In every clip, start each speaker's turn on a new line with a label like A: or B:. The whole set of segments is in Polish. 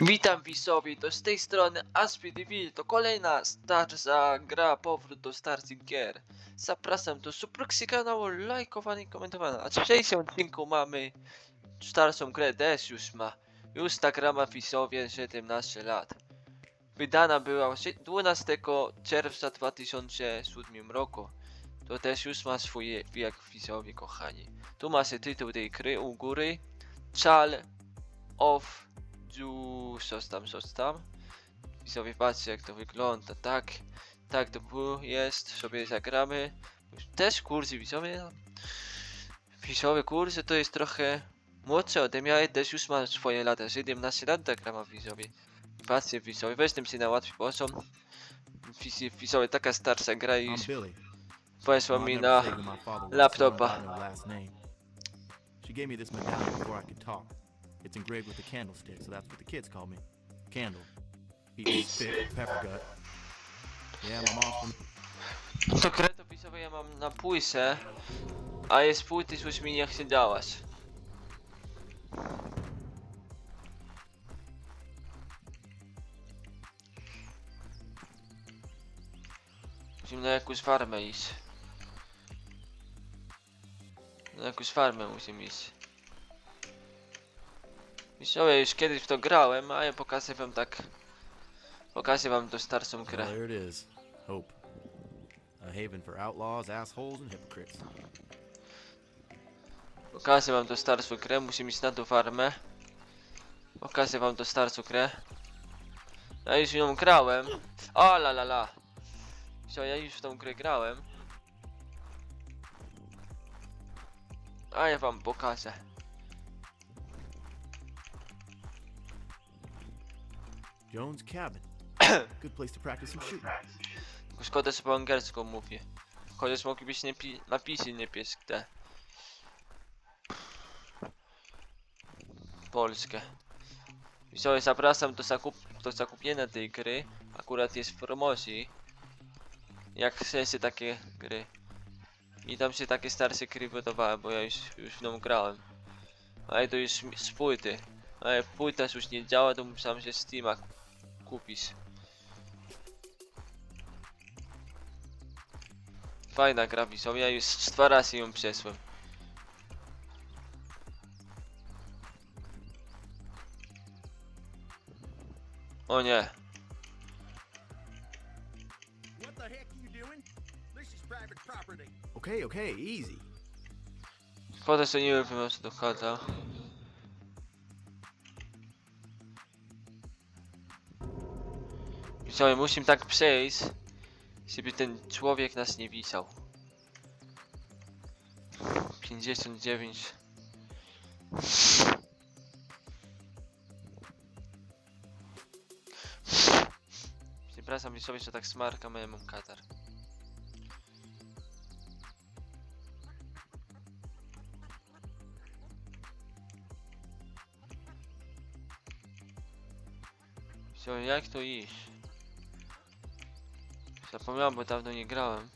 A: Witam widzowie, to z tej strony Aspie TV, to kolejna starza gra powrót do starszych. Zapraszam do subskrypcji kanału, lajkowania i komentowania. A w dzisiejszym odcinku mamy starszą grę, DS już ma. Już ta gra ma widzowie 17 lat. Wydana była sie- 12 czerwca 2007 roku. To też już ma swój wiek widzowie kochani. Tu macie tytuł tej gry u góry. Chal of Ju, coś tam, coś tam. I sobie patrzcie jak to wygląda, tak, tak to było, jest, sobie zagramy. Też kursy widzowie, no. Widzowie kursy to jest trochę młodszy ode mnie, ale też już ma swoje lata, 17 lat ta gra ma widzowie. Patrzcie widzowie, weźmy się na łatwy poziom. Widz- Widzowie, taka starsza gra i weszła mi na laptopa.
B: She gave me this medallion before I could talk. It's engraved with a candlestick, so that's what the kids call me. Candle. Eating spit, pepper gut. Yeah, my mom's from
A: To grę to widzowie ja mam na płycie, a jest płyty już mi nie chce działać. Musimy na jakąś farmę iść. Na jakąś farmę musimy iść. Widzowie, już kiedyś w to grałem, a ja pokażę wam tak... Pokażę wam tą starszą
B: Well,
A: grę.
B: there it is. Hope. A haven for outlaws, assholes, and hypocrites.
A: Pokażę wam tą starszą grę, musimy iść na tą farmę. Pokażę wam tą starszą grę. Ja już w nią grałem. O la la la. Co, ja już w tą grę grałem. A ja wam pokażę.
B: Jones Cabin. Good place to practice some shooting.
A: Tylko szkoda, że po angielsku mówię. Chociaż moglibyś nie pi- napisy nie pies te. Polskie. Widzowie, zapraszam do, zakup do zakupienia tej gry. Akurat jest w promocji. Jak chcecie takie gry. I tam się takie starsze gry podobały, bo ja już, już w nią grałem. Ale to już z płyty. Ale płyta już nie działa, to musiałem się Steama kupić. Fajna gra widzowie, ja już dwa razy ją przesłem. O nie,
C: What the heck are you doing? This is private property.
B: Okay, okay, easy.
A: szkoda, że nie wiem co do chata. Widzowie, musimy tak przejść, żeby ten człowiek nas nie widział. 59 Przepraszam widzowie, że tak smarkam, ale mam katar. Co, jak to iść? Zapomniałem, bo dawno nie grałem.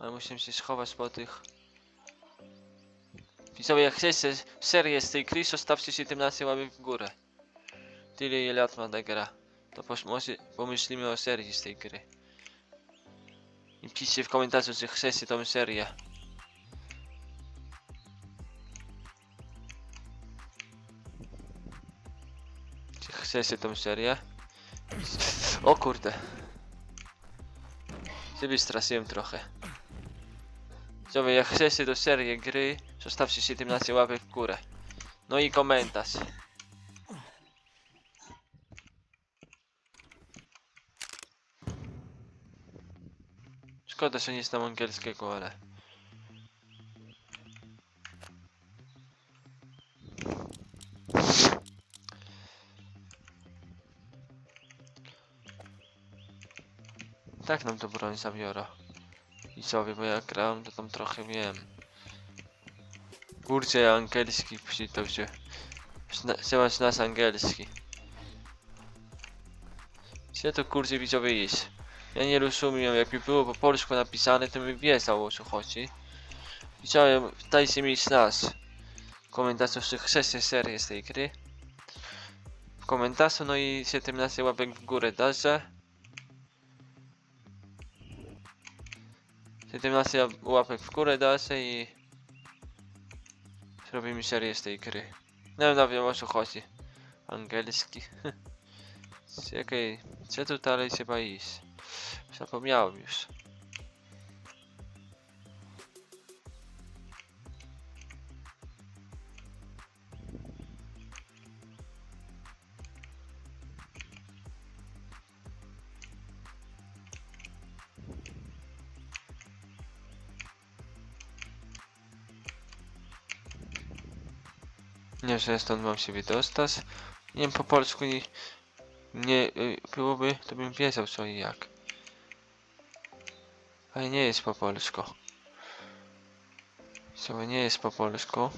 A: Ale musimy się schować po tych... Widzowie, jak chcecie serię z tej gry, zostawcie 17 łapek w górę. Tyle ile lat ma ta gra. To może pomyślimy o serii z tej gry. I piszcie w komentarzu, czy chcecie tą serię. Chcecie tą serię? O kurde. Ciebie straszyłem trochę. Widzowie, jak chcecie do serii gry, zostawcie 17 łapek w górę. No i komentarz. Szkoda, że nie znam angielskiego, ale... Tak nam to broń zabiorą. I sobie, bo jak grałem, to tam trochę wiem. Kurczę, angielski przydał się. Trzeba nas angielski. Gdzie to kurczę widzowie jest? Ja nie rozumiem, jakby było po polsku napisane, to bym wiedział o co chodzi. Widziałem, dajcie mi znać komentarzu, chcecie serię z tej gry. W komentarzu, no i 17 łapek w górę darzę. 17 łapek w górę darzę i zrobimy serię z tej gry. No no wiem o co chodzi. Angielski. Czekaj, gdzie tu dalej trzeba iść? Zapomniałem już. Nie, że stąd mam się wydostać. Nie wiem, po polsku nie, nie y, byłoby, to bym wiedział co i jak. Ale nie jest po polsku. Co nie jest po polsku.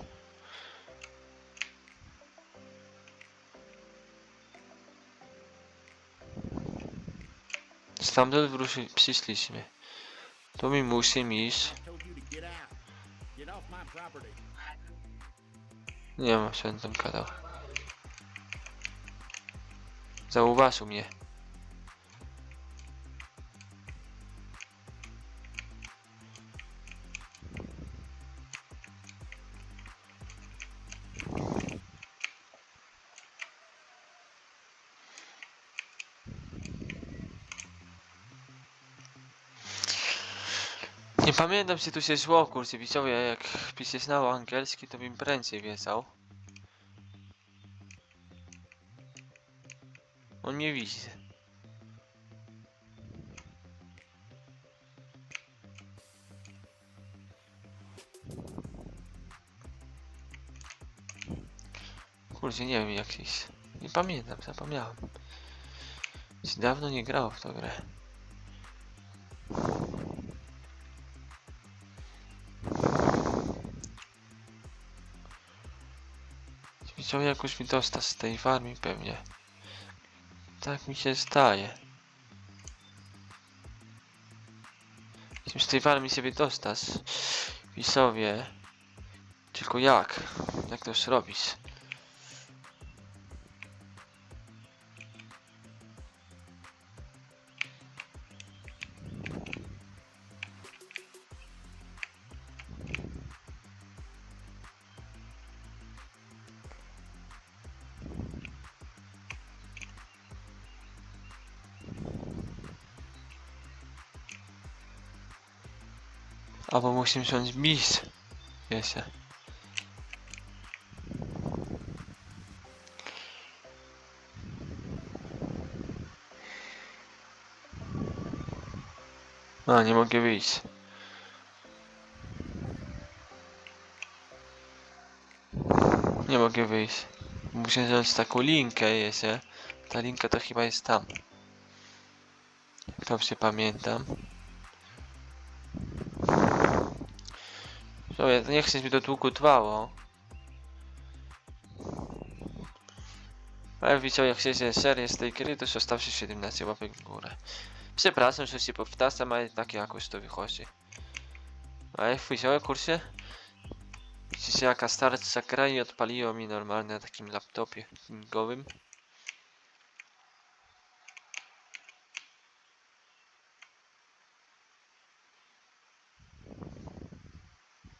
A: Stamtąd wróci, przyszliśmy. To mi musimy iść. Nie ma co tam gadał. Zauważył mnie. Pamiętam, czy tu się zło, kurczę, widzowie, jak by się znał angielski, to bym prędzej wiedział. On mnie widzi. Kurczę, nie wiem jak. Nie pamiętam, zapomniałem. Dawno nie grał w tą grę. Chciał jakoś mi dostać z tej farmy pewnie. Tak mi się zdaje. Chciałem z tej farmy się wydostać. Wisowie. Tylko jak? Jak to zrobić? Albo musimy wziąć bis. Wiecie. A, nie mogę wyjść. Nie mogę wyjść. Muszę wziąć taką linkę, wiecie. Ta linka to chyba jest tam. Jak dobrze pamiętam. Słuchaj, nie chcę, żeby to długo trwało. Ale widział, jak się serię z tej gry, to zostawcie 17 łapek w górę. Przepraszam, że się powtarzam, ale tak jakoś to wychodzi. Ale widziałem, kurczę? Widzicie, jaka starca gra i odpaliło mi normalnie na takim laptopie gamingowym.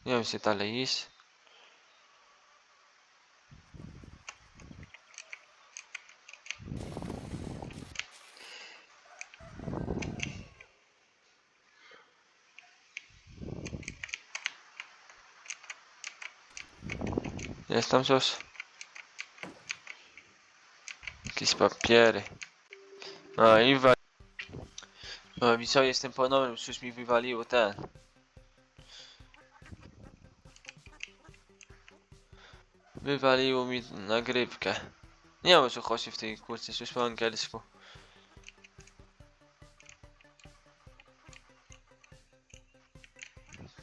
A: Nie wiem, gdzie dalej iść. Jest tam coś? Jakieś papiery. A i wa... No co, jestem ponownym, już mi wywaliło ten. Wywaliło mi nagrywkę. Nie wiem o co chodzi w tej kurce, coś po angielsku.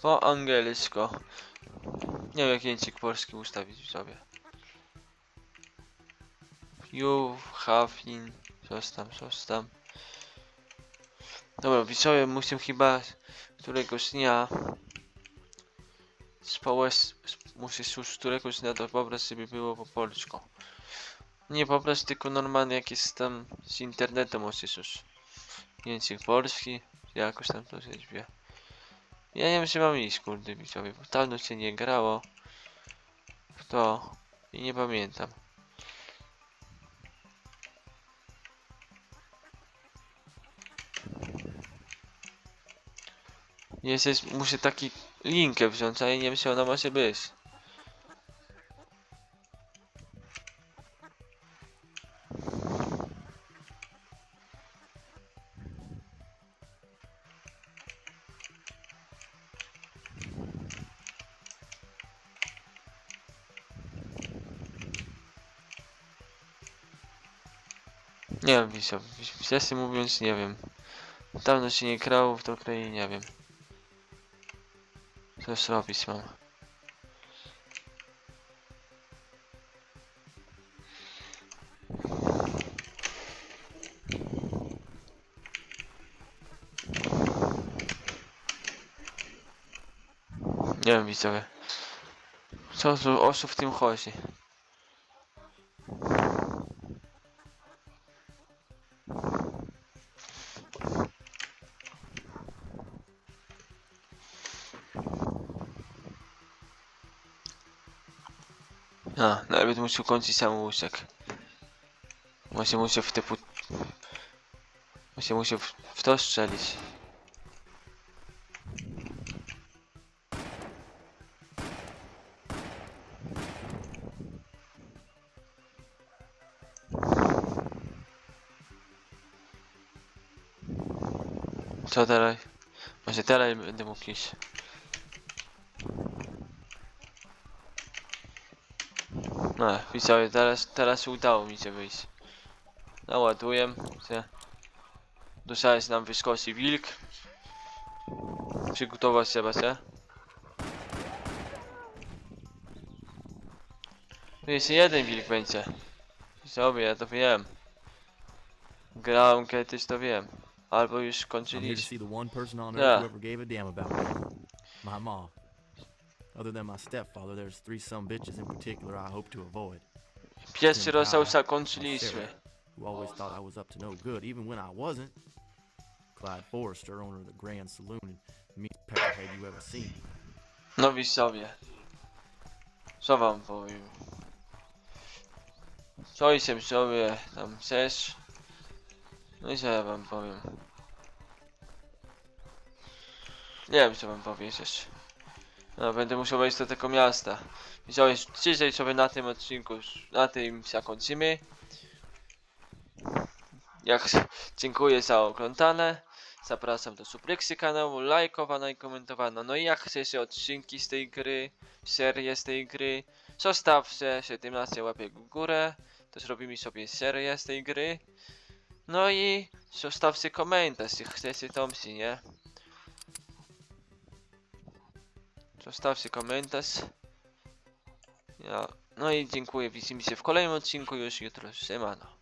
A: Po angielsku. Nie wiem jak język polski ustawić sobie. You have in... Coś tam. Dobra, widzowie, musimy chyba któregoś dnia Społecz... Musisz już któregoś dnia pobrać, żeby było po polsku. Nie pobrać, tylko normalnie jak jest tam z internetu musisz już. Język polski, jakoś tam to się drzwi. Ja nie wiem, czy mam iść, kurde, widzowie, bo dawno się nie grało. w To i nie pamiętam. Jest, jest, muszę taki linkę wziąć, a ja nie wiem, czy ona może być. Nie wiem, Wiso. Wczesny mówiąc, nie wiem. Dawno się nie grało w tą i nie wiem. Co zrobić mam. Nie wiem, widzowie. Co tu osób w tym chodzi? A, nawet muszę kończyć sam łóżek. Może muszę w te pu... Może muszę w, w to strzelić. Co dalej? Może dalej będę mógł iść. No, widzowie, teraz, teraz udało mi się wyjść. Naładuję się. Dostałeś nam wyskoczy wilk. Przygotować trzeba się. Tu jeszcze jeden wilk będzie. Widzowie, ja to wiem. Grałem kiedyś, to wiem. Albo już
B: I'm here to
A: kończyliśmy.
B: see the one person on
A: Yeah.
B: My mom. Other than my stepfather, there's three some bitches in particular I hope to avoid.
A: Pierwszy rozdział zakończyliśmy.
B: Who always thought I was up to no good, even when I wasn't. Clyde Forrester, owner of the Grand Saloon, and meanest pepperhead you ever seen.
A: No widzowie. Co wam powiem? Co i się sobie tam chcesz? No i co ja wam powiem? Nie wiem co wam powiedzieć. No będę musiał wejść do tego miasta. Widzowie, dzisiaj sobie na tym odcinku, na tym zakończymy. Jak dziękuję za oglądane. Zapraszam do subskrypcji kanału, lajkowana i komentowana. No i jak chcecie odcinki z tej gry, serię z tej gry, zostawcie 17 łapek w górę. To zrobimy sobie serię z tej gry. No i zostawcie komentarz, jeśli chcecie Tomsi, nie? Zostawcie komentarz. Ja. No i dziękuję, widzimy się w kolejnym odcinku już jutro. Siemano.